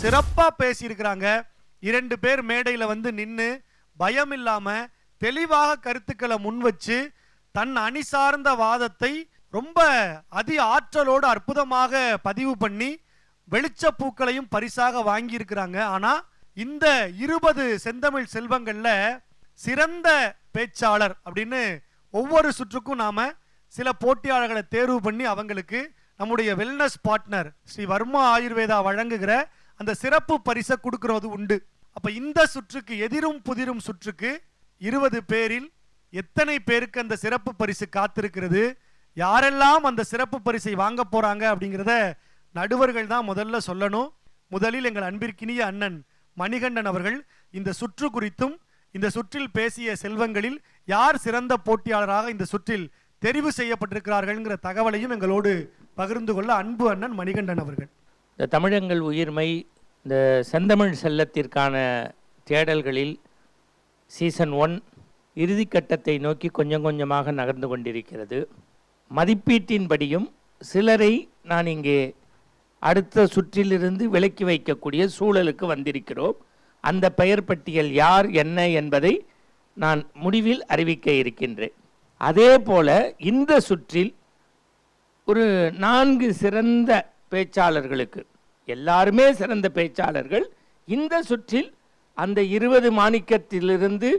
சிறப்பாக பேசியிருக்கிறாங்க. இரண்டு பேர் மேடையில வந்து நின்று பயம் இல்லாமல் தெளிவாக கருத்துக்களை முன் வச்சு தன் அணி சார்ந்த வாதத்தை ரொம்ப அதி ஆற்றலோடு அற்புதமாக பதிவு பண்ணி வெளிச்ச பூக்களையும் பரிசாக வாங்கியிருக்கிறாங்க. ஆனால் ஆனா இந்த இருபது செந்தமிழ் செல்வங்கள்ல சிறந்த பேச்சாளர் அப்படின்னு ஒவ்வொரு சுற்றுக்கும் நாம சில போட்டியாளர்களை தேர்வு பண்ணி அவங்களுக்கு நம்முடைய வெல்னஸ் பார்ட்னர் ஸ்ரீ வர்மா ஆயுர்வேதா வழங்குகிற அந்த சிறப்பு பரிசை கொடுக்கறது உண்டு. அப்ப இந்த சுற்றுக்கு எதிரும் புதிரும் சுற்றுக்கு இருபது பேரில் எத்தனை பேருக்கு அந்த சிறப்பு பரிசு காத்திருக்கிறது? யாரெல்லாம் அந்த சிறப்பு பரிசை வாங்க போறாங்க அப்படிங்கிறத நடுவர்கள் தான் முதல்ல சொல்லணும். முதலில் எங்கள் அன்பிற்கினிய அண்ணன் மணிகண்டன் அவர்கள் இந்த சுற்று குறித்தும் இந்த சுற்றில் பேசிய செல்வங்களில் யார் சிறந்த போட்டியாளராக இந்த சுற்றில் தெரிவு செய்யப்பட்டிருக்கிறார்கள்ங்கிற தகவலையும் எங்களோடு பகிர்ந்து கொள்ள அன்பு அண்ணன் மணிகண்டன் அவர்கள். இந்த தமிழங்கள் உயிர்மை இந்த செந்தமிழ் செல்லத்திற்கான தேடல்களில் சீசன் ஒன் இறுதிக்கட்டத்தை நோக்கி கொஞ்சம் கொஞ்சமாக நகர்ந்து கொண்டிருக்கிறது. மதிப்பீட்டின்படியும் சிலரை நான் இங்கே அடுத்த சுற்றிலிருந்து விலக்கி வைக்கக்கூடிய சூழலுக்கு வந்திருக்கிறோம். அந்த பெயர் பட்டியல் யார் என்ன என்பதை நான் முடிவில் அறிவிக்க இருக்கின்றேன். அதே போல இந்த சுற்றில் ஒரு நான்கு சிறந்த பேச்சாளர்களுக்கு எல்லாருமே சிறந்த பேச்சாளர்கள். இந்த சுற்றில் அந்த இருபது மாணிக்கத்திலிருந்து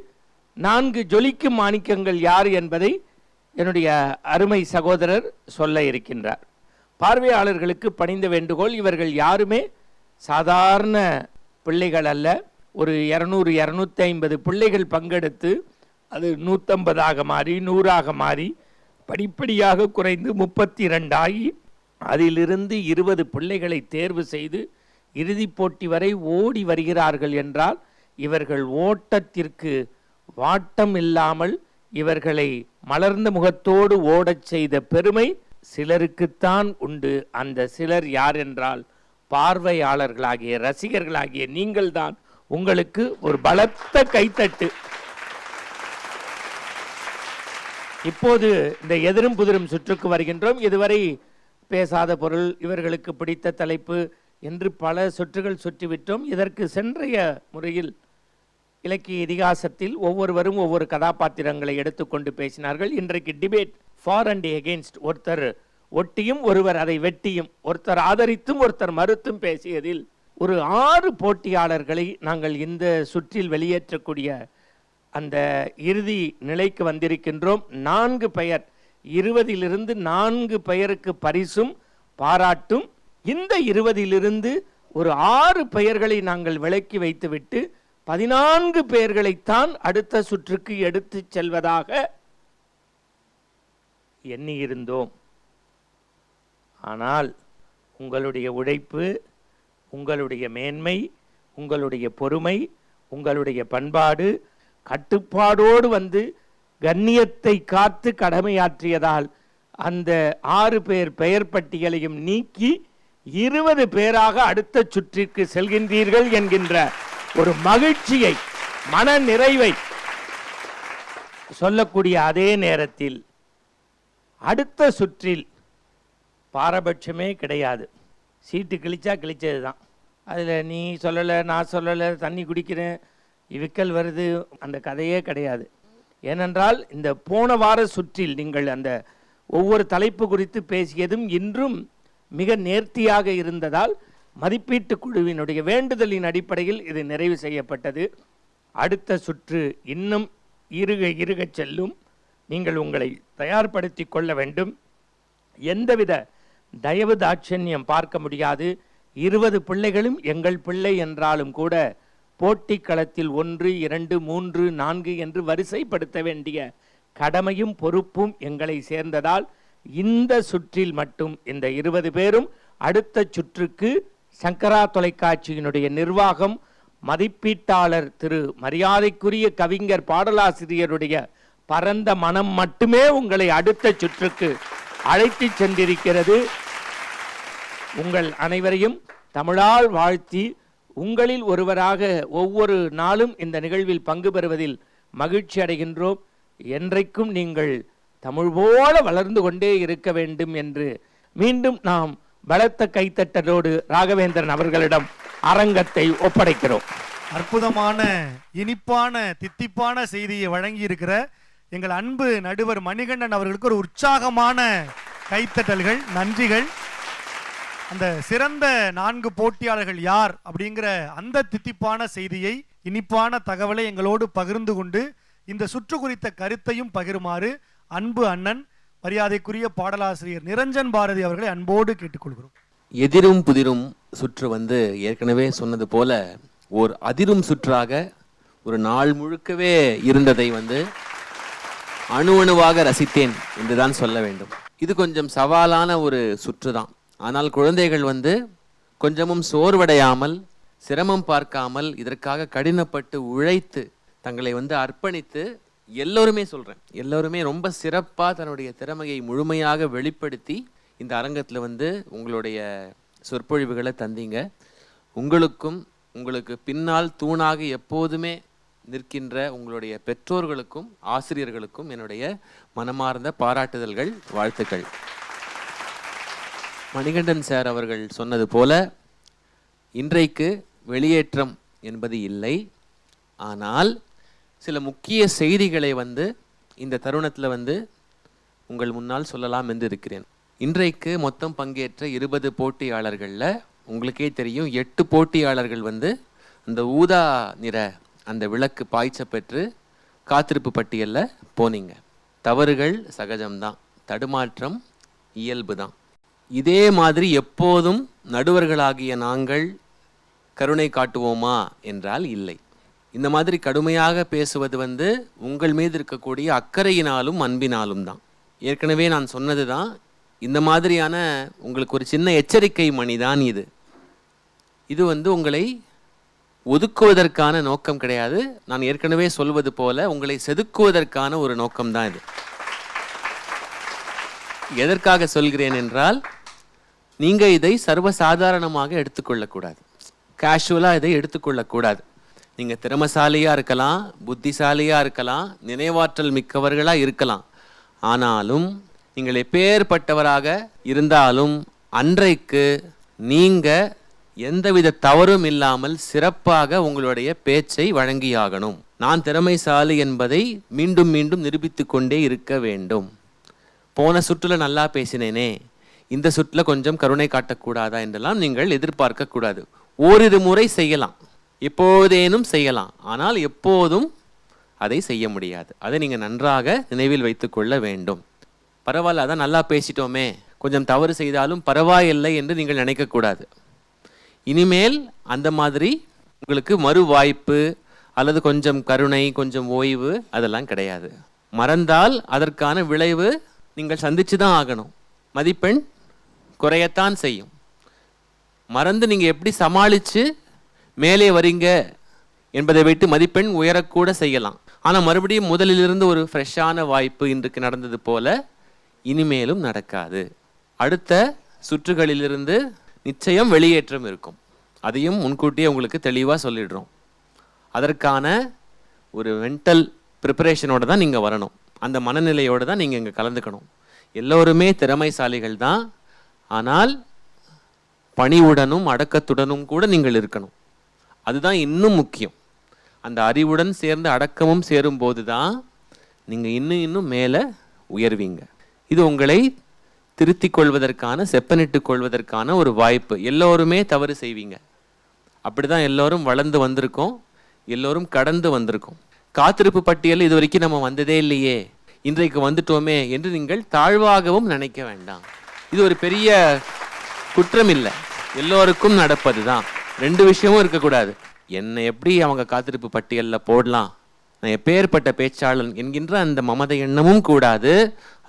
நான்கு ஜொலிக்கும் மாணிக்கங்கள் யார் என்பதை என்னுடைய அருமை சகோதரர் சொல்ல இருக்கின்றார். பார்வையாளர்களுக்கு பணிந்த வேண்டுகோள் இவர்கள் யாருமே சாதாரண பிள்ளைகள் அல்ல. ஒரு இரநூறு இரநூத்தி ஐம்பது பிள்ளைகள் பங்கெடுத்து அது நூற்றம்பதாக மாறி நூறாக மாறி படிப்படியாக குறைந்து முப்பத்தி ரெண்டாகி அதிலிருந்து இருபது பிள்ளைகளை தேர்வு செய்து இறுதிப் போட்டி வரை ஓடி வருகிறார்கள் என்றால் இவர்கள் ஓட்டத்திற்கு வாட்டம் இல்லாமல் இவர்களை மலர்ந்த முகத்தோடு ஓடச் செய்த பெருமை சிலருக்குத்தான் உண்டு. அந்த சிலர் யார் என்றால் பார்வையாளர்களாகிய ரசிகர்களாகிய நீங்கள்தான். உங்களுக்கு ஒரு பலத்த கைத்தட்டு. இப்போது இந்த எதிரும் புதிரும் சுற்றுக்கு வருகின்றோம். இதுவரை பேசாத பொருள் இவர்களுக்கு பிடித்த தலைப்பு என்று பல சொற்றுகள் சுற்றிவிட்டோம். இதற்கு சென்றைய முறையில் இலக்கிய இதிகாசத்தில் ஒவ்வொருவரும் ஒவ்வொரு கதாபாத்திரங்களை எடுத்துக்கொண்டு பேசினார்கள். இன்றைக்கு டிபேட் ஃபார் அண்ட் எகெயின்ஸ்ட் ஒருத்தர் ஒட்டியும் ஒருவர் அதை வெட்டியும் ஒருத்தர் ஆதரித்தும் ஒருத்தர் மறுத்தும் பேசியதில் ஒரு ஆறு போட்டியாளர்களை நாங்கள் இந்த சுற்றில் வெளியேற்றக்கூடிய அந்த இறுதி நிலைக்கு வந்திருக்கின்றோம். நான்கு பெயர் இருபதிலிருந்து நான்கு பெயருக்கு பரிசும் பாராட்டும். இந்த இருபதிலிருந்து ஒரு ஆறு பெயர்களை நாங்கள் விலக்கி வைத்துவிட்டு பதினான்கு பெயர்களைத்தான் அடுத்த சுற்றுக்கு எடுத்துச் செல்வதாக எண்ணியிருந்தோம். ஆனால் உங்களுடைய உழைப்பு உங்களுடைய மேன்மை உங்களுடைய பொறுமை உங்களுடைய பண்பாடு கட்டுப்பாடோடு வந்து கண்ணியத்தை காத்து கடமையாற்றியதால் அந்த ஆறு பேர் பெயர் பட்டியலையும் நீக்கி இருபது பேராக அடுத்த சுற்றிற்கு செல்கின்றீர்கள் என்கின்ற ஒரு மகிழ்ச்சியை மன நிறைவை சொல்லக்கூடிய அதே நேரத்தில் அடுத்த சுற்றில் பாரபட்சமே கிடையாது. சீட்டு கிழிச்சா கிழிச்சது தான் அதில் நீ சொல்லலை நான் சொல்லலை தண்ணி குடிக்கிறேன் இவிக்கல் வருது அந்த கதையே கிடையாது. ஏனென்றால் இந்த போன வார சுற்றில் நீங்கள் அந்த ஒவ்வொரு தலைப்பு குறித்து பேசியதும் இன்றும் மிக நேர்த்தியாக இருந்ததால் மதிப்பீட்டு குழுவினுடைய வேண்டுதலின் அடிப்படையில் இது நிறைவு செய்யப்பட்டது. அடுத்த சுற்று இன்னும் இருக இருக செல்லும். நீங்கள் உங்களை தயார்படுத்தி கொள்ள வேண்டும். எந்தவித தயவு தாட்சண்யம் பார்க்க முடியாது. இருபது பிள்ளைகளும் எங்கள் பிள்ளை என்றாலும் கூட போட்டி களத்தில் ஒன்று இரண்டு மூன்று நான்கு என்று வரிசைப்படுத்த வேண்டிய கடமையும் பொறுப்பும் எங்களை சேர்ந்ததால் இந்த சுற்றில் மட்டும் இந்த இருபது பேரும் அடுத்த சுற்றுக்கு சங்கரா தொலைக்காட்சியினுடைய நிர்வாகம் மதிப்பீட்டாளர் திரு மரியாதைக்குரிய கவிஞர் பாடலாசிரியருடைய பரந்த மனம் மட்டுமே உங்களை அடுத்த சுற்றுக்கு அழைத்து சென்றிருக்கிறது. உங்கள் அனைவரையும் தமிழால் வாழ்த்தி உங்களில் ஒருவராக ஒவ்வொரு நாளும் இந்த நிகழ்வில் பங்கு பெறுவதில் மகிழ்ச்சி அடைகின்றோம். என்றைக்கும் நீங்கள் தமிழ் போல வளர்ந்து கொண்டே இருக்க வேண்டும் என்று மீண்டும் நாம் பலத்த கைத்தட்டலோடு ராகவேந்திரன் அவர்களிடம் அரங்கத்தை ஒப்படைக்கிறோம். அற்புதமான இனிப்பான தித்திப்பான செய்தியை வழங்கி இருக்கிற எங்கள் அன்பு நடுவர் மணிகண்டன் அவர்களுக்கு ஒரு உற்சாகமான கைத்தட்டல்கள் நன்றிகள். அந்த சிறந்த நான்கு போட்டியாளர்கள் யார் அப்படிங்கிற அந்த தித்திப்பான செய்தியை இனிப்பான தகவலை எங்களோடு பகிர்ந்து கொண்டு இந்த சுற்று குறித்த கருத்தையும் பகிருமாறு அன்பு அண்ணன் மரியாதைக்குரிய பாடலாசிரியர் நிரஞ்சன் பாரதி அவர்களை அன்போடு கேட்டுக்கொள்கிறோம். எதிரும் புதிரும் சுற்று வந்து ஏற்கனவே சொன்னது போல ஓர் அதிரும் சுற்றாக ஒரு நாள் முழுக்கவே இருந்ததை வந்து அணு அணுவாக ரசித்தேன் என்றுதான் சொல்ல வேண்டும். இது கொஞ்சம் சவாலான ஒரு சுற்று தான் ஆனால் குழந்தைகள் வந்து கொஞ்சமும் சோர்வடையாமல் சிரமம் பார்க்காமல் இதற்காக கடினப்பட்டு உழைத்து தங்களை வந்து அர்ப்பணித்து எல்லோருமே சொல்கிறேன் எல்லோருமே ரொம்ப சிறப்பாக தன்னுடைய திறமையை முழுமையாக வெளிப்படுத்தி இந்த அரங்கத்தில் வந்து உங்களுடைய சொற்பொழிவுகளை தந்தீங்க. உங்களுக்கும் உங்களுக்கு பின்னால் தூணாக எப்போதுமே நிற்கின்ற உங்களுடைய பெற்றோர்களுக்கும் ஆசிரியர்களுக்கும் என்னுடைய மனமார்ந்த பாராட்டுதல்கள் வாழ்த்துக்கள். மணிகண்டன் சார் அவர்கள் சொன்னது போல இன்றைக்கு வெளியேற்றம் என்பது இல்லை. ஆனால் சில முக்கிய செய்திகளை வந்து இந்த தருணத்தில் வந்து உங்கள் முன்னால் சொல்லலாம் என்று இருக்கிறேன். இன்றைக்கு மொத்தம் பங்கேற்ற இருபது போட்டியாளர்களில் உங்களுக்கே தெரியும் எட்டு போட்டியாளர்கள் வந்து அந்த ஊதா நிற அந்த விளக்கு பாய்ச்ச பெற்று காத்திருப்பு பட்டியலில் போனீங்க. தவறுகள் சகஜம்தான். தடுமாற்றம் இயல்பு தான் இதே மாதிரி எப்போதும் நடுவர்களாகிய நாங்கள் கருணை காட்டுவோமா என்றால் இல்லை. இந்த மாதிரி கடுமையாக பேசுவது வந்து உங்கள் மீது இருக்கக்கூடிய அக்கறையினாலும் அன்பினாலும் தான். ஏற்கனவே நான் சொன்னது தான் இந்த மாதிரியான உங்களுக்கு ஒரு சின்ன எச்சரிக்கை மணிதான் இது. இது வந்து உங்களை ஒதுக்குவதற்கான நோக்கம் கிடையாது. நான் ஏற்கனவே சொல்வது போல உங்களை செதுக்குவதற்கான ஒரு நோக்கம்தான் இது. எதற்காக சொல்கிறேன் என்றால் நீங்கள் இதை சர்வசாதாரணமாக எடுத்துக்கொள்ளக்கூடாது. கேஷுவலாக இதை எடுத்துக்கொள்ளக்கூடாது. நீங்கள் திறமசாலியாக இருக்கலாம் புத்திசாலியாக இருக்கலாம் நினைவாற்றல் மிக்கவர்களாக இருக்கலாம். ஆனாலும் நீங்கள் எப்பேற்பட்டவராக இருந்தாலும் அன்றைக்கு நீங்கள் எந்தவித தவறும் இல்லாமல் சிறப்பாக உங்களுடைய பேச்சை வழங்கியாகணும். நான் திறமைசாலி என்பதை மீண்டும் மீண்டும் நிரூபித்து கொண்டே இருக்க வேண்டும். போன சுற்றுல நல்லா பேசினேனே. இந்த சுற்றில் கொஞ்சம் கருணை காட்டக்கூடாதா என்றெல்லாம் நீங்கள் எதிர்பார்க்க கூடாது ஓரிரு முறை செய்யலாம். எப்போதேனும் செய்யலாம். ஆனால் எப்போதும் அதை செய்ய முடியாது. அதை நீங்கள் நன்றாக நினைவில் வைத்துக்கொள்ள வேண்டும். பரவாயில்ல அதான் நல்லா பேசிட்டோமே. கொஞ்சம் தவறு செய்தாலும் பரவாயில்லை என்று நீங்கள் நினைக்கக்கூடாது. இனிமேல் அந்த மாதிரி உங்களுக்கு மறு வாய்ப்பு அல்லது கொஞ்சம் கருணை கொஞ்சம் ஓய்வு அதெல்லாம் கிடையாது. மறந்தால் அதற்கான விளைவு நீங்கள் சந்திச்சு தான் ஆகணும். மதிப்பெண் குறையத்தான் செய்யும். மறந்து நீங்கள் எப்படி சமாளித்து மேலே வரீங்க என்பதை வைத்து மதிப்பெண் உயரக்கூட செய்யலாம். ஆனால் மறுபடியும் முதலிலிருந்து ஒரு ஃப்ரெஷ்ஷான வாய்ப்பு இன்றைக்கு நடந்தது போல இனிமேலும் நடக்காது. அடுத்த சுற்றுகளிலிருந்து நிச்சயம் வெளியேற்றம் இருக்கும். அதையும் முன்கூட்டியே உங்களுக்கு தெளிவாக சொல்லிடுறோம். அதற்கான ஒரு மென்டல் ப்ரிப்பரேஷனோடு தான் நீங்கள் வரணும். அந்த மனநிலையோடு தான் நீங்கள் இங்கே கலந்துக்கணும். எல்லோருமே திறமைசாலிகள் தான் ஆனால் பணிவுடனும் அடக்கத்துடனும் கூட நீங்கள் இருக்கணும். அதுதான் இன்னும் முக்கியம். அந்த அறிவுடன் சேர்ந்து அடக்கமும் சேரும்போது தான் நீங்கள் இன்னும் இன்னும் மேலே உயர்வீங்க. இது உங்களை திருத்திக் கொள்வதற்கான செப்பனிட்டுக் கொள்வதற்கான ஒரு வாய்ப்பு. எல்லோருமே தவறு செய்வீங்க. அப்படிதான் எல்லோரும் வளர்ந்து வந்திருக்கோம். எல்லோரும் கடந்து வந்திருக்கோம். காத்திருப்பு பட்டியல் இது வரைக்கும் நம்ம வந்ததே இல்லையே. இன்றைக்கு வந்துட்டோமே என்று நீங்கள் தாழ்வாகவும் நினைக்க வேண்டாம். இது ஒரு பெரிய குற்றம் இல்லை எல்லோருக்கும் நடப்பது தான் ரெண்டு விஷயமும் இருக்கக்கூடாது. என்னை எப்படி அவங்க காத்திருப்பு பட்டியலில் போடலாம்? நான் எப்பேற்பட்ட பேச்சாளன் என்கின்ற அந்த மமத எண்ணமும் கூடாது.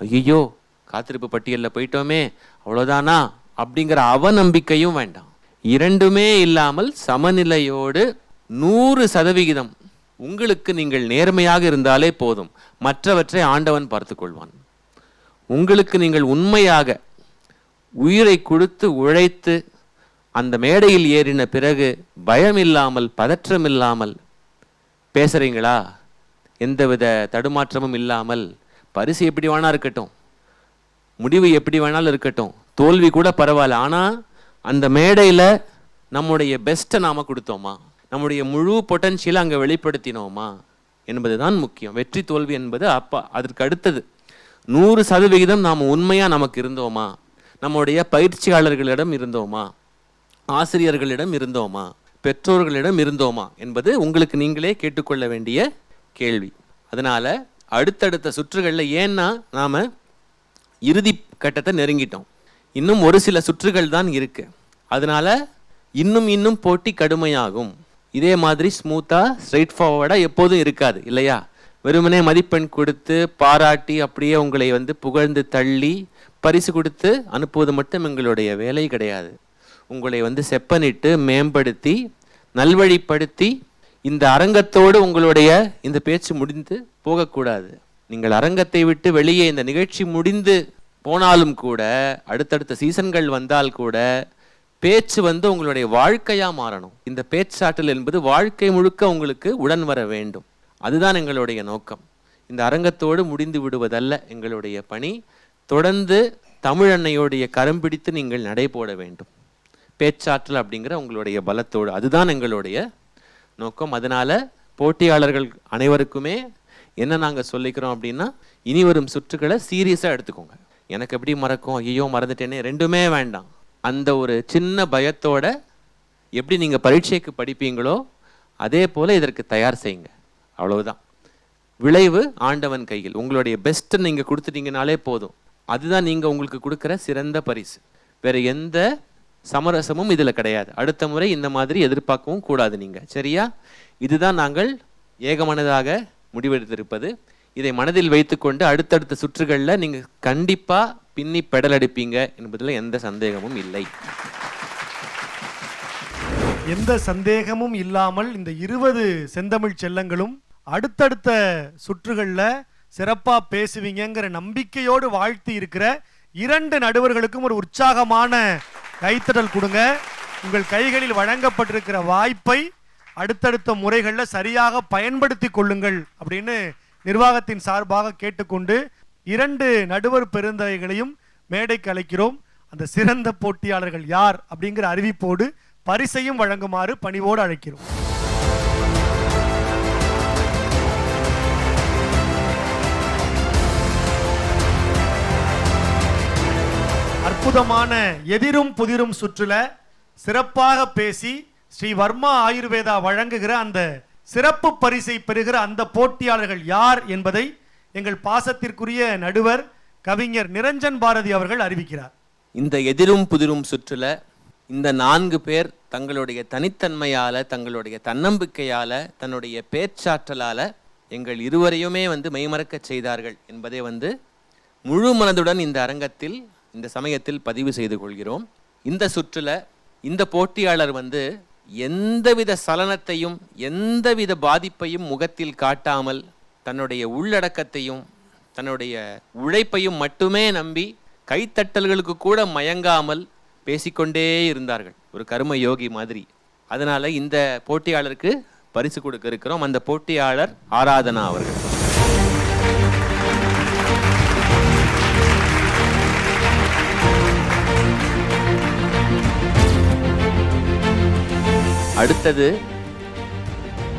ஐயோ காத்திருப்பு பட்டியலில் போயிட்டோமே அவ்வளோதானா? அப்படிங்கிற அவநம்பிக்கையும் வேண்டாம். இரண்டுமே இல்லாமல் சமநிலையோடு நூறு சதவிகிதம் உங்களுக்கு நீங்கள் நேர்மையாக இருந்தாலே போதும். மற்றவற்றை ஆண்டவன் பார்த்துக்கொள்வான். உங்களுக்கு நீங்கள் உண்மையாக உயிரை கொடுத்து உழைத்து அந்த மேடையில் ஏறின பிறகு பயம் இல்லாமல் பதற்றம் இல்லாமல் பேசுறீங்களா? எந்தவித தடுமாற்றமும் இல்லாமல் பரிசு எப்படி வேணா இருக்கட்டும் முடிவு எப்படி வேணாலும் இருக்கட்டும் தோல்வி கூட பரவாயில்ல. ஆனால் அந்த மேடையில் நம்முடைய பெஸ்ட்டை நாம் கொடுத்தோமா? நம்முடைய முழு பொட்டன்ஷியலை அங்கே வெளிப்படுத்தினோமா? என்பதுதான் முக்கியம். வெற்றி தோல்வி என்பது அப்பா அதற்கு அடுத்தது. நூறு சதவிகிதம் நாம் உண்மையாக நமக்கு இருந்தோமா? நம்முடைய பயிற்சியாளர்களிடம் இருந்தோமா? ஆசிரியர்களிடம் இருந்தோமா? பெற்றோர்களிடம் இருந்தோமா? என்பது உங்களுக்கு நீங்களே கேட்டுக்கொள்ள வேண்டிய கேள்வி. அதனால் அடுத்தடுத்த சுற்றுகளில் ஏன்னா நாம் இறுதி கட்டத்தை நெருங்கிட்டோம். இன்னும் ஒரு சில சுற்றுகள் தான் இருக்கு. அதனால் இன்னும் இன்னும் போட்டி கடுமையாகும். இதே மாதிரி ஸ்மூத்தாக ஸ்ட்ரைட் ஃபார்வர்டாக எப்போதும் இருக்காது இல்லையா? வெறுமனே மதிப்பெண் கொடுத்து பாராட்டி அப்படியே உங்களை வந்து புகழ்ந்து தள்ளி பரிசு கொடுத்து அனுப்புவது மட்டும் எங்களுடைய வேலை கிடையாது. உங்களை வந்து செப்பனிட்டு மேம்படுத்தி நல்வழிப்படுத்தி இந்த அரங்கத்தோடு உங்களுடைய இந்த பேச்சு முடிந்து போகக்கூடாது. நீங்கள் அரங்கத்தை விட்டு வெளியே இந்த நிகழ்ச்சி முடிந்து போனாலும் கூட அடுத்தடுத்த சீசன்கள் வந்தால் கூட பேச்சு வந்து உங்களுடைய வாழ்க்கையாக மாறணும். இந்த பேச்சாற்றல் என்பது வாழ்க்கை முழுக்க உங்களுக்கு உடன் வர வேண்டும். அதுதான் எங்களுடைய நோக்கம். இந்த அரங்கத்தோடு முடிந்து விடுவதல்ல எங்களுடைய பணி. தொடர்ந்து தமிழன்னையோடைய கரம் பிடித்து நீங்கள் நடை போட வேண்டும். பேச்சாற்றல் அப்படிங்கிற உங்களுடைய பலத்தோடு அதுதான் எங்களுடைய நோக்கம். அதனால் போட்டியாளர்கள் அனைவருக்குமே என்ன நாங்கள் சொல்லிக்கிறோம் அப்படின்னா இனி வரும் சுற்றுகளை சீரியஸாக எடுத்துக்கோங்க. எனக்கு எப்படி மறக்கும்? ஐயோ மறந்துட்டேனே. ரெண்டுமே வேண்டாம். அந்த ஒரு சின்ன பயத்தோட எப்படி நீங்கள் பரீட்சைக்கு படிப்பீங்களோ அதே போல் இதற்கு தயார் செய்யுங்க. அவ்வளவுதான். விளைவு ஆண்டவன் கையில். உங்களுடைய பெஸ்ட்டை நீங்கள் கொடுத்துட்டீங்கனாலே போதும். அதுதான் நீங்கள் உங்களுக்கு கொடுக்குற சிறந்த பரிசு. வேறு எந்த சமரசமும் இதில் கிடையாது. அடுத்த முறை இந்த மாதிரி எதிர்பார்க்கவும் கூடாது நீங்கள் சரியா? இதுதான் நாங்கள் ஏகமனதாக முடிவெடுத்திருப்பது. இதை மனதில் வைத்துக்கொண்டு அடுத்தடுத்த சுற்றுகளில் நீங்கள் கண்டிப்பாக பின்னி பெடல் அடிப்பீங்க என்பதில் எந்த சந்தேகமும் இல்லை. எந்த சந்தேகமும் இல்லாமல் இந்த இருபது செந்தமிழ் செல்லங்களும் அடுத்தடுத்த சுற்றுகளில் சிறப்பாக பேசுவீங்கங்கிற நம்பிக்கையோடு வாழ்த்தி இருக்கிற இரண்டு நடுவர்களுக்கும் ஒரு உற்சாகமான கைத்தடல் கொடுங்க. உங்கள் கைகளில் வழங்கப்பட்டிருக்கிற வாய்ப்பை அடுத்தடுத்த முறைகளில் சரியாக பயன்படுத்தி கொள்ளுங்கள் அப்படின்னு நிர்வாகத்தின் சார்பாக கேட்டுக்கொண்டு இரண்டு நடுவர் பெருந்தகைகளையும் மேடைக்கு அழைக்கிறோம். அந்த சிறந்த போட்டியாளர்கள் யார் அப்படிங்கிற அறிவிப்போடு பரிசையும் வழங்குமாறு பணிவோடு அழைக்கிறோம். அற்புதமான எதிரும் புதிரும் சுற்றுல சிறப்பாக பேசி ஸ்ரீ வர்மா ஆயுர்வேதா வழங்குகிற அந்த சிறப்பு பரிசை பெறுகிற அந்த போட்டியாளர்கள் யார் என்பதை எங்கள் பாசத்திற்குரிய நடுவர் கவிஞர் நிரஞ்சன் பாரதி அவர்கள் அறிவிக்கிறார். இந்த எதிரும் புதிரும் சுற்றுல இந்த நான்கு பேர் தங்களுடைய தனித்தன்மையால தங்களுடைய தன்னம்பிக்கையால தன்னுடைய பேச்சாற்றலால எங்கள் இருவரையுமே வந்து மெய்மறக்கச் செய்தார்கள் என்பதை வந்து முழு மனதுடன் இந்த அரங்கத்தில் இந்த சமயத்தில் பதிவு செய்து கொள்கிறோம். இந்த சுற்றில் இந்த போட்டியாளர் வந்து எந்தவித சலனத்தையும் எந்தவித பாதிப்பையும் முகத்தில் காட்டாமல் தன்னுடைய உள்ளடக்கத்தையும் தன்னுடைய உழைப்பையும் மட்டுமே நம்பி கைத்தட்டல்களுக்கு கூட மயங்காமல் பேசிக்கொண்டே இருந்தார்கள். ஒரு கர்ம யோகி மாதிரி. அதனால் இந்த போட்டியாளருக்கு பரிசு கொடுக்க இருக்கிறோம். அந்த போட்டியாளர் ஆராதனா அவர்கள். அடுத்தது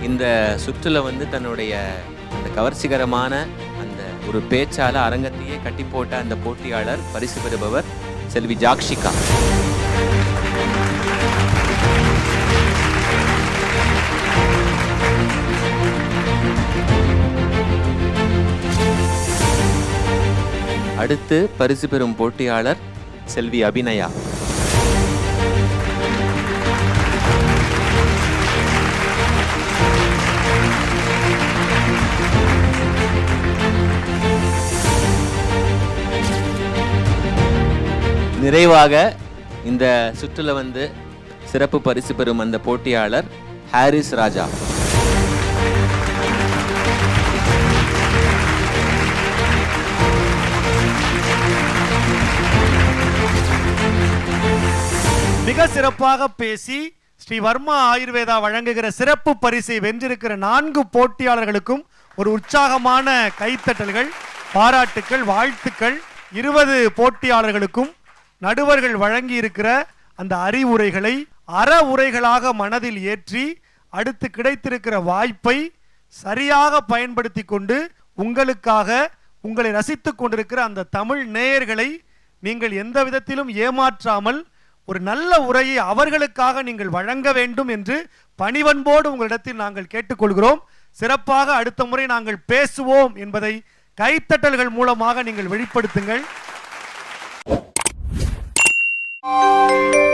இந்த சுற்றில் வந்து தன்னுடைய அந்த கவர்ச்சிகரமான அந்த ஒரு பேச்சால் அரங்கத்தையே கட்டி போட்ட அந்த போட்டியாளர் பரிசு பெறுபவர் செல்வி ஜாக்ஷிகா. அடுத்து பரிசு பெறும் போட்டியாளர் செல்வி அபிநயா. நிறைவாக இந்த சுற்றில் வந்து சிறப்பு பரிசு பெறும் அந்த போட்டியாளர் ஹாரிஸ் ராஜா. மிக சிறப்பாக பேசி ஸ்ரீ வர்மா ஆயுர்வேதா வழங்குகிற சிறப்பு பரிசை வென்றிருக்கிற நான்கு போட்டியாளர்களுக்கும் ஒரு உற்சாகமான கைத்தட்டல்கள் பாராட்டுக்கள் வாழ்த்துக்கள். இருபது போட்டியாளர்களுக்கும் நடுவர்கள் வழங்கி இருக்கிற அந்த அறிவுரைகளை அற உரைகளாக மனதில் ஏற்றி அடுத்து கிடைத்திருக்கிற வாய்ப்பை சரியாக பயன்படுத்தி கொண்டு உங்களுக்காக உங்களை ரசித்து கொண்டிருக்கிற அந்த தமிழ் நேயர்களை நீங்கள் எந்த விதத்திலும் ஏமாற்றாமல் ஒரு நல்ல உரையை அவர்களுக்காக நீங்கள் வழங்க வேண்டும் என்று பணிவன்போடு உங்களிடத்தில் நாங்கள் கேட்டுக்கொள்கிறோம். சிறப்பாக அடுத்த முறை நாங்கள் பேசுவோம் என்பதை கைத்தட்டல்கள் மூலமாக நீங்கள் வெளிப்படுத்துங்கள். Música